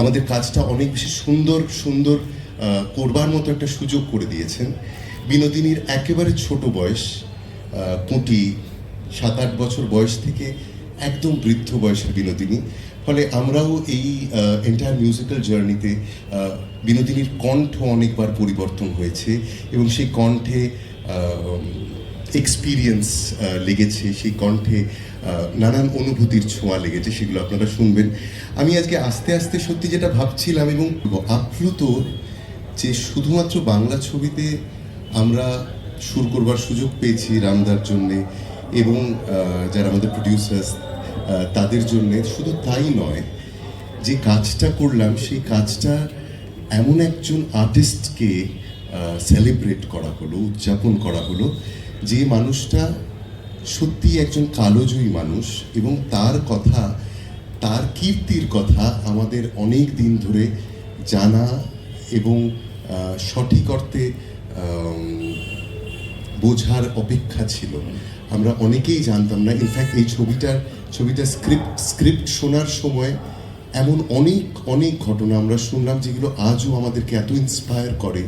আমাদের কাজটা অনেক বেশি সুন্দর সুন্দর করবার মতো একটা সুযোগ করে দিয়েছেন। বিনোদিনীর একেবারে ছোট বয়স কুটি সাত আট বছর বয়স থেকে একদম বৃদ্ধ বয়সের বিনোদিনী। ফলে আমরাও এই এন্টায়ার মিউজিক্যাল জার্নিতে বিনোদিনীর কণ্ঠ অনেকবার পরিবর্তন হয়েছে এবং সেই কণ্ঠে এক্সপিরিয়েন্স লেগেছে, সেই কণ্ঠে নানান অনুভূতির ছোঁয়া লেগেছে, সেগুলো আপনারা শুনবেন। আমি আজকে আস্তে আস্তে সত্যি যেটা ভাবছিলাম এবং আপ্লুত যে শুধুমাত্র বাংলা ছবিতে আমরা সুর করবার সুযোগ পেয়েছি রামদার জন্যে এবং যারা আমাদের প্রডিউসার্স তাদের জন্যে, শুধু তাই নয়, যে কাজটা করলাম, সেই কাজটা এমন একজন আর্টিস্টকে সেলিব্রেট করা হলো, উদযাপন করা হলো যে মানুষটা সত্যি একজন কালোজয়ী মানুষ এবং তার কথা, তার কীর্তির কথা আমাদের অনেক দিন ধরে জানা এবং সঠিক অর্থে বোঝার অপেক্ষা ছিল। আমরা অনেকেই জানতাম না ইনফ্যাক্ট এই ছবিটার ছবিটার স্ক্রিপ্ট স্ক্রিপ্ট শোনার সময় এমন অনেক অনেক ঘটনা আমরা শুনলাম যেগুলো আজও আমাদেরকে এত ইন্সপায়ার করে।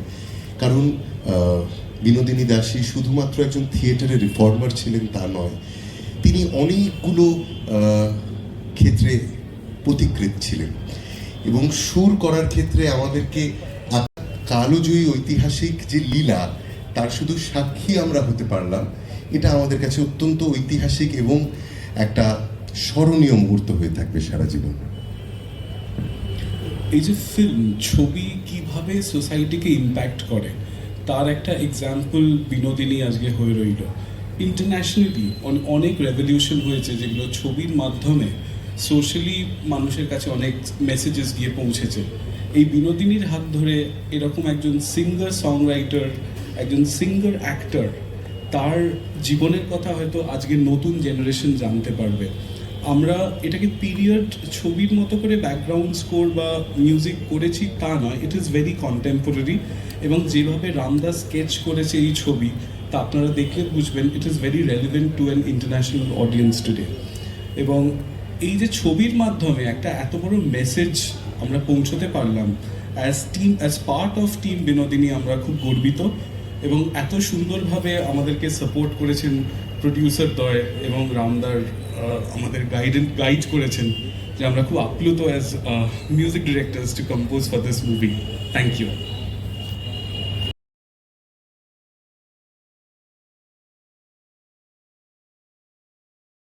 কারণ বিনোদিনী দাসী শুধুমাত্র একজন থিয়েটারের রিফর্মার ছিলেন তা নয়, তিনি অনেকগুলো ক্ষেত্রে প্রতিকৃত ছিলেন। এবং সুর করার ক্ষেত্রে আমাদেরকে কালোজয়ী ঐতিহাসিক যে লীলা, তার শুধু সাক্ষী আমরা হতে পারলাম, এটা আমাদের কাছে অত্যন্ত ঐতিহাসিক এবং একটা স্মরণীয় মুহূর্ত হয়ে থাকবে সারা জীবন। এই যে ফিল্ম ছবি কীভাবে সোসাইটিকে ইম্প্যাক্ট করে? তার একটা এক্সাম্পল বিনোদিনী আজকে হয়ে রইল। ইন্টারন্যাশনালি অনেক রেভলিউশন হয়েছে যেগুলো ছবির মাধ্যমে সোশ্যালি মানুষের কাছে অনেক মেসেজেস গিয়ে পৌঁছেছে। এই বিনোদিনীর হাত ধরে এরকম একজন সিঙ্গার সং রাইটার একজন সিঙ্গার অ্যাক্টর তার জীবনের কথা হয়তো আজকে নতুন জেনারেশন জানতে পারবে। আমরা এটাকে পিরিয়ড ছবির মতো করে ব্যাকগ্রাউন্ড স্কোর বা মিউজিক করেছি তা নয় ইট ইজ ভেরি কন্টেম্পোরারি এবং যেভাবে রামদাস স্কেচ করেছে এই ছবি, তা আপনারা দেখলে বুঝবেন it is very relevant to an international audience today এবং এই যে ছবির মাধ্যমে একটা এত বড় মেসেজ আমরা পৌঁছতে পারলাম as team as part of team Binodini আমরা খুব গর্বিত এবং এত সুন্দরভাবে আমাদেরকে সাপোর্ট করেছেন প্রডিউসার দয় এবং রামদার আমাদের গাইডেন গাইড করেছেন যে আমরা খুব আপ্লুত as music directors to compose for this movie thank you